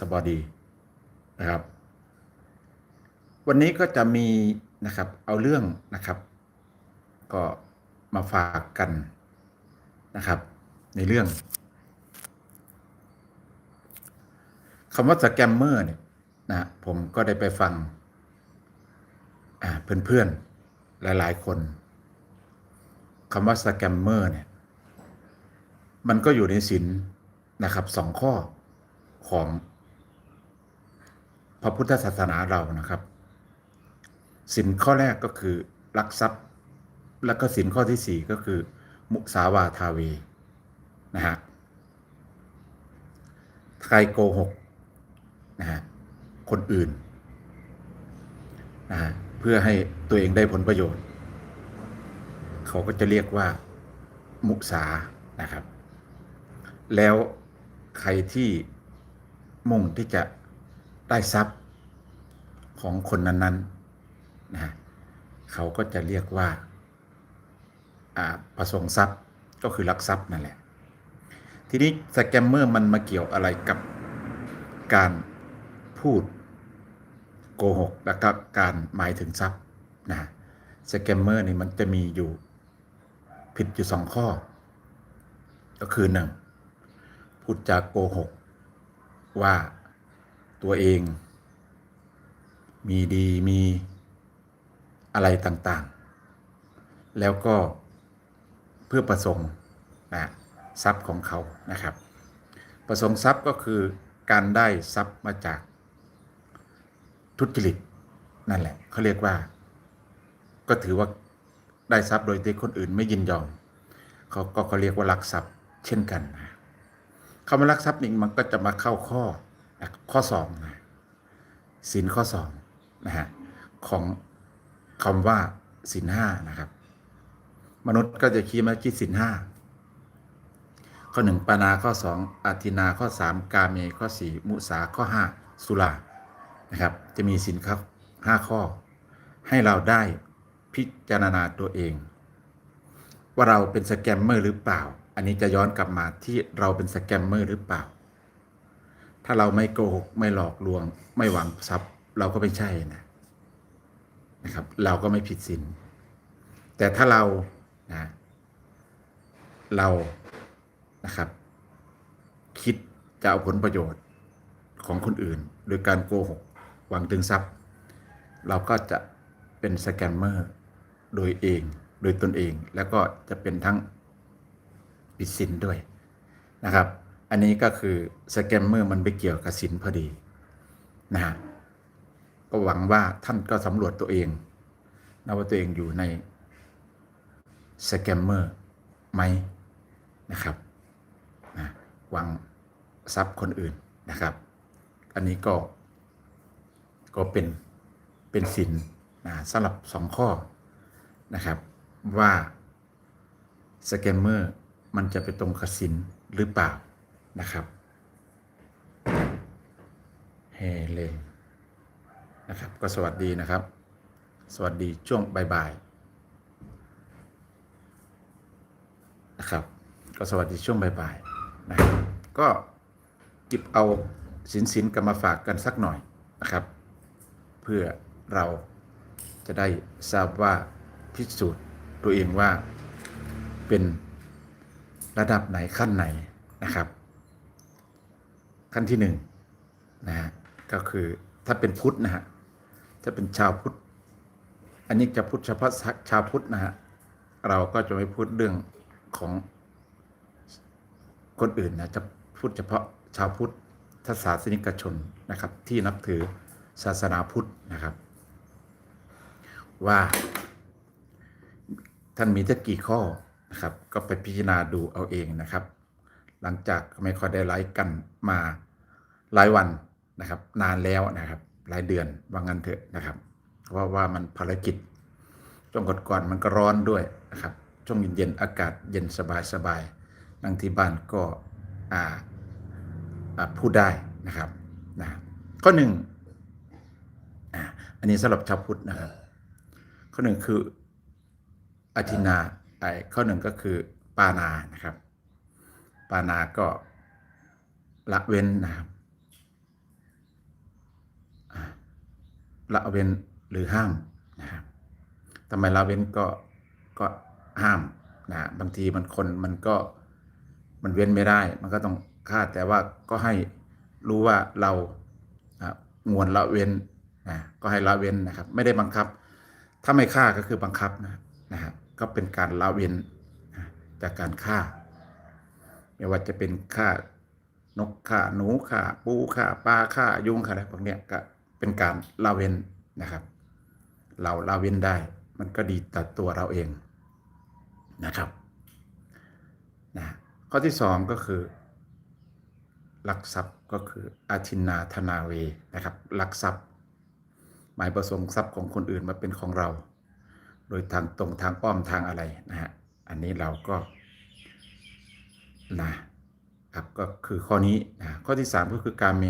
สบดีนะครับ วันนี้ก็จะมีนะครับเอาเรื่องนะครับ ก็มาฝากกันนะครับ ในเรื่องคำว่าสแกมเมอร์เนี่ยนะผมก็ได้ไปฟังเพื่อนๆ หลายๆ คนคำว่าสแกมเมอร์เนี่ยมันก็อยู่ในศีลนะครับสองข้อของ พระพุทธศาสนาเรานะครับศีลข้อแรกก็คือลักทรัพย์ แล้วก็ศีลข้อที่สี่ก็คือ มุสาวาทาเวนะฮะใครโกหกนะฮะคนอื่นนะฮะเพื่อให้ตัวเองได้ผลประโยชน์ เขาก็จะเรียกว่า มุสานะครับ แล้วใครที่มุ่งที่จะ ได้ทรัพย์ของคนนั้นๆนะฮะเขาก็จะเรียกว่าอ่าประสงค์ทรัพย์ก็คือลักทรัพย์นั่นแหละ ทีนี้สแกมเมอร์มันมาเกี่ยวอะไรกับการพูดโกหกแล้วก็การหมายถึงทรัพย์นะสแกมเมอร์นี่มันจะมีอยู่ผิดอยู่สองข้อ ก็คือหนึ่งพูดจาโกหกว่า ตัวเอง มีดีมีอะไรต่างๆ แล้วก็เพื่อประสงค์นะทรัพย์ของเขานะครับ ประสงค์ทรัพย์ก็คือการได้ทรัพย์มาจากทุจริตนั่นแหละเขาเรียกว่า ก็ถือว่าได้ทรัพย์โดยที่คนอื่นไม่ยินยอมเขาก็เขาเรียกว่าลักทรัพย์เช่นกันนะคำว่าลักทรัพย์นี่มันก็จะมาเข้าข้อ ข้อสองนะสินข้อสองนะฮะของคำว่าสินห้านะครับ มนุษย์ก็จะคิดมาคิดสินห้าข้อหนึ่งปานาข้อสองอาทินาข้อสามกาเมข้อสี่มุสาข้อห้าสุรานะครับ จะมีสินค้าห้าข้อ ให้เราได้พิจารณาตัวเอง ว่าเราเป็นสแกมเมอร์หรือเปล่า อันนี้จะย้อนกลับมาที่เราเป็นสแกมเมอร์หรือเปล่า ถ้าเราไม่โกหกไม่หลอกลวง ไม่หวังทรัพย์ เราก็ไม่ใช่นะนะครับ เราก็ไม่ผิดศีลแต่ถ้าเรานะเรานะครับ คิดจะเอาผลประโยชน์ของคนอื่น โดยการโกหกหวังถึงทรัพย์ เราก็จะเป็นสแกมเมอร์โดยเองโดยตนเองแล้วก็จะเป็นทั้งปิดสินด้วยนะครับ อันนี้ก็คือสแกมเมอร์มันไปเกี่ยวกับสินพอดีนะฮะก็หวังว่าท่านก็สำรวจตัวเองนะว่าตัวเองอยู่ในสแกมเมอร์ไหมนะครับนะหวังทรัพย์คนอื่นนะครับ อันนี้ก็ก็เป็นเป็นสินนะสำหรับสองข้อนะครับว่าสแกมเมอร์มันจะไปตรงกับสินหรือเปล่า นะครับเฮเลนนะครับ ก็สวัสดีนะครับ สวัสดีช่วงบ่ายๆนะครับ ก็สวัสดีช่วงบ่ายๆนะครับก็จิบเอาสินสินกันมาฝากกันสักหน่อยนะครับ เพื่อเราจะได้ทราบว่าพิสูจน์ตัวเองว่าเป็นระดับไหนขั้นไหนนะครับ ขั้นที่หนึ่งนะฮะก็คือถ้าเป็นพุทธนะฮะถ้าเป็นชาวพุทธอันนี้จะพูดเฉพาะชาวพุทธนะฮะเราก็จะไม่พูดเรื่องของคนอื่นนะจะพูดเฉพาะชาวพุทธทศาสนิกชนนะครับ ที่นับถือศาสนาพุทธนะครับ ว่า ท่านมีจะกี่ข้อนะครับ ก็ไปพิจารณาดูเอาเองนะครับ หลังจากไม่ค่อยได้ไลฟ์กันมาหลายวันนะครับ นานแล้วนะครับ หลายเดือนว่างั้นเถอะนะครับ เพราะว่ามันภารกิจช่วงก่อนๆมันก็ร้อนด้วยนะครับช่วงเย็นๆอากาศเย็นสบายๆนั่งที่บ้านก็อ่าพูดได้นะครับนะข้อหนึ่งอันนี้สำหรับชาวพุทธนะครับ ข้อหนึ่งคืออธินาไอ้ข้อหนึ่งก็คือปานานะครับ ปานาก็ละเว้นนะครับละเว้นหรือห้ามนะครับทำไมละเว้นก็ก็ห้ามนะบางทีมันคนมันก็มันเว้นไม่ได้ มันก็ต้องฆ่าแต่ว่าก็ให้รู้ว่าเรางวนละเว้นนะก็ให้ละเว้นนะครับ ไม่ได้บังคับ ถ้าไม่ฆ่าก็คือบังคับนะนะครับก็เป็นการละเว้นจากการฆ่า ไม่ว่าจะเป็นฆ่านกฆ่าหนูฆ่าปูฆ่าปลาฆ่ายุงฆ่าอะไรพวกเนี้ยก็เป็นการละเว้นนะครับ เราละเว้นได้ มันก็ดีต่อตัวเราเองนะครับนะข้อที่สองก็คือลักทรัพย์ก็คืออาทินนาธนาเวนะครับลักทรัพย์ หมายประสงค์ทรัพย์ของคนอื่นมาเป็นของเรา โดยทางตรงทางอ้อมทางอะไรนะฮะอันนี้เราก็ นะครับก็คือข้อนี้นะข้อที่ 3 ก็คือการเม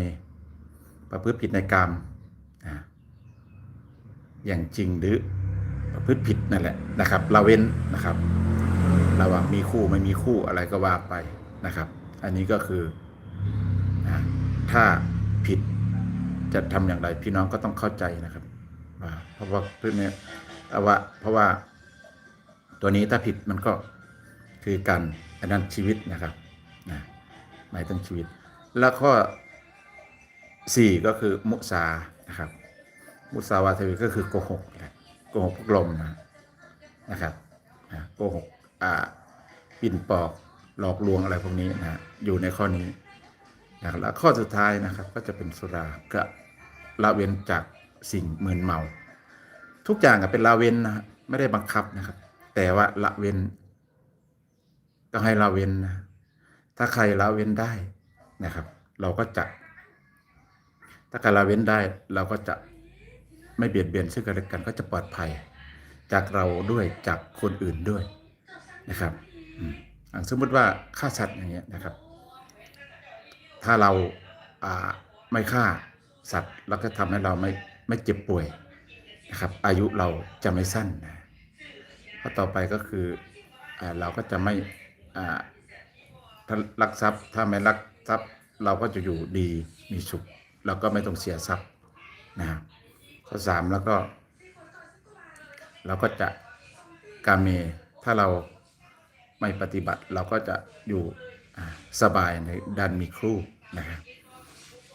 ประพฤติผิดในกรรมนะอย่างจริงหรือประพฤติผิดนั่นแหละนะครับละเว้นนะครับ ระหว่างมีคู่ไม่มีคู่อะไรก็ว่าไปนะครับ อันนี้ก็คือนะถ้าผิดจะทำอย่างไรพี่น้องก็ต้องเข้าใจนะครับว่าเพราะว่าเพื่อนเนี่ยเอว่าเพราะว่าตัวนี้ถ้าผิดมันก็คือการ อันนั้นชีวิตนะครับนะหมายถึงชีวิต แล้วข้อ4ก็คือมุสานะครับ มุสาวาทวีก็คือโกหกแหละโกหกพกลมนะนะครับโกหกอ่าปิ่นปอกหลอกลวงอะไรพวกนี้นะอยู่ในข้อนี้นะแล้วข้อสุดท้ายนะครับก็จะเป็นสุราก็ละเว้นจากสิ่งมึนเมา ทุกอย่างก็เป็นละเว้นนะฮะไม่ได้บังคับนะครับ แต่ว่าละเว้น ต้องให้ละเว้นนะถ้าใครละเว้นได้นะครับ เราก็จะ ถ้าการละเว้นได้ เราก็จะไม่เบียดเบียนซึ่งกันและกันก็จะปลอดภัย จากเราด้วยจากคนอื่นด้วยนะครับอืมอ่าสมมติว่าฆ่าสัตว์อย่างเงี้ยนะครับ ถ้าเราไม่ฆ่าสัตว์แล้วก็ทำให้เราไม่ไม่เจ็บป่วยนะครับ อายุเราจะไม่สั้นนะข้อต่อไปก็คืออเราก็จะไม่ ถ้ารักทรัพย์ถ้าไม่รักทรัพย์เราก็จะอยู่ดีมีสุขเราก็ไม่ต้องเสียทรัพย์นะครับข้อสามแล้วก็ เราก็จะกาเมถ้าเราไม่ปฏิบัติเราก็จะอยู่สบายในด้านมีครูนะครับ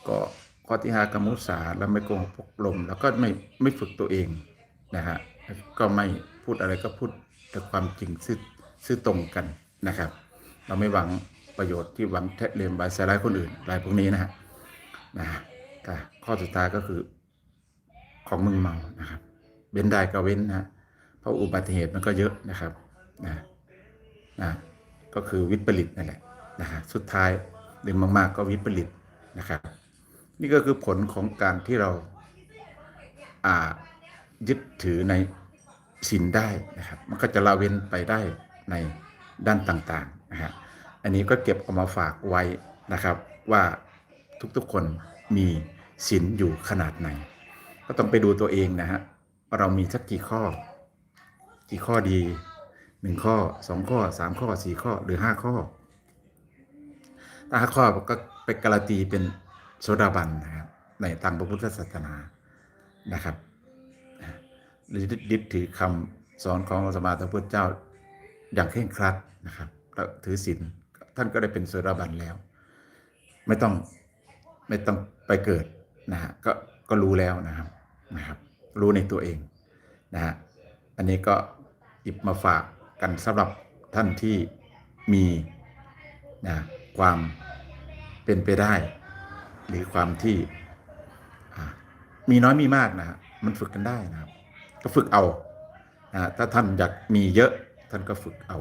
ก็ข้อที่ห้ากมุสาแล้วไม่โกงพกลม แล้วก็ไม่ไม่ฝึกตัวเองนะฮะก็ไม่พูดอะไรก็พูดแต่ความจริงซื่อซื่อตรงกัน นะครับ เราไม่หวังประโยชน์ที่หวังแทะเลมบายใส่ร้ายคนอื่นอะไรพวกนี้นะฮะนะก็ข้อสุดท้ายก็คือของมึงเมานะครับเว้นได้ก็เว้นนะเพราะอุบัติเหตุมันก็เยอะนะครับนะนะก็คือวิปริตนั่นแหละนะฮะสุดท้ายดึงมากๆก็วิปริตนะครับ นี่ก็คือผลของการที่เราอ่ายึดถือในศีลได้นะครับ มันก็จะละเว้นไปได้ใน ด้านต่างๆนะฮะอันนี้ก็เก็บเอามาฝากไว้นะครับว่าทุกๆคนมีศีลอยู่ขนาดไหน ก็ต้องไปดูตัวเองนะฮะเรามีสักกี่ข้อ กี่ข้อดีหนึ่งข้อสองข้อสามข้อสี่ข้อหรือห้าข้อถ้าห้าข้อก็ไปการันตีเป็นโสดาบันนะครับในทางพระพุทธศาสนานะครับหรือยึดถือคำสอนของสมมาสัมพุทธเจ้า อย่างเคร่งครัดนะครับถือศีลท่านก็ได้เป็นโสดาบันแล้ว ไม่ต้องไม่ต้องไปเกิดนะฮะก็ก็รู้แล้วนะครับนะครับ รู้ในตัวเองนะฮะอันนี้ก็หยิบมาฝากกันสำหรับท่านที่มีนะความเป็นไปได้ หรือความที่มีน้อยมีมากนะฮะมันฝึกกันได้นะครับ ก็ฝึกเอานะฮะถ้าท่านอยากมีเยอะ ท่านก็ฝึกเอา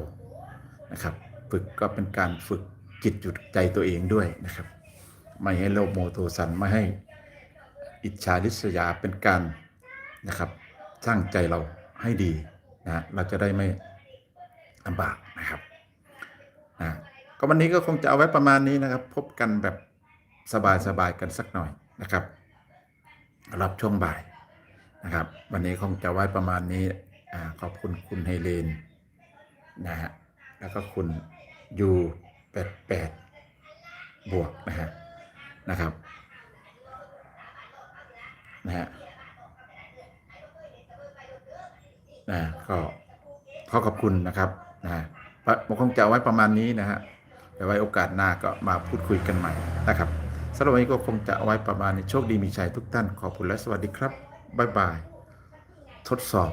นะครับ ฝึกก็เป็นการฝึกจิตจุดใจตัวเองด้วยนะครับ ไม่ให้โลภโมโทสันไม่ให้อิจฉาริษยาเป็นการนะครับ สร้างใจเราให้ดีนะเราจะได้ไม่ลำบากนะครับนะก็วันนี้ก็คงจะเอาไว้ประมาณนี้นะครับ พบกันแบบสบายๆกันสักหน่อยนะครับ รับช่วงบ่ายนะครับ วันนี้คงจะไว้ประมาณนี้อ่าขอบคุณคุณไฮเลน นะฮะแล้วก็คุณยูแปดแปดบวกนะฮะนะครับนะฮะนะก็ขอขอบคุณนะครับนะผมคงจะเอาไว้ประมาณนี้นะฮะเดี๋ยวไว้โอกาสหน้าก็มาพูดคุยกันใหม่นะครับสำหรับวันนี้ก็คงจะเอาไว้ประมาณนี้โชคดีมีชัยทุกท่านขอบคุณและสวัสดีครับบ๊ายบาย ทดสอบ